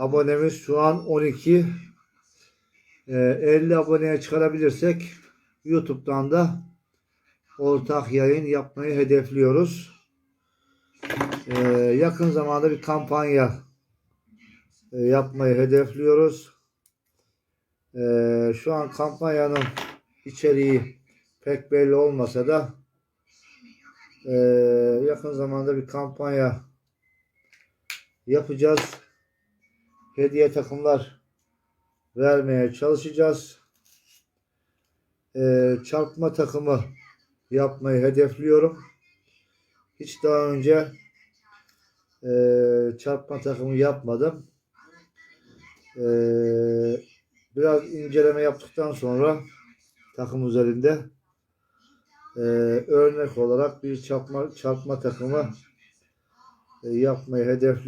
abonemiz şu an 12. Ee, 50 aboneye çıkarabilirsek YouTube'dan da ortak yayın yapmayı hedefliyoruz. Ee, yakın zamanda bir kampanya e, yapmayı hedefliyoruz. Ee, şu an kampanyanın içeriği pek belli olmasa da e, yakın zamanda bir kampanya yapacağız. Hediye takımlar vermeye çalışacağız. Ee, çarpma takımı yapmayı hedefliyorum. Hiç daha önce e, çarpma takımı yapmadım. E, biraz inceleme yaptıktan sonra takım üzerinde e, örnek olarak bir çarpma çarpma takımı e, yapmayı hedefliyorum.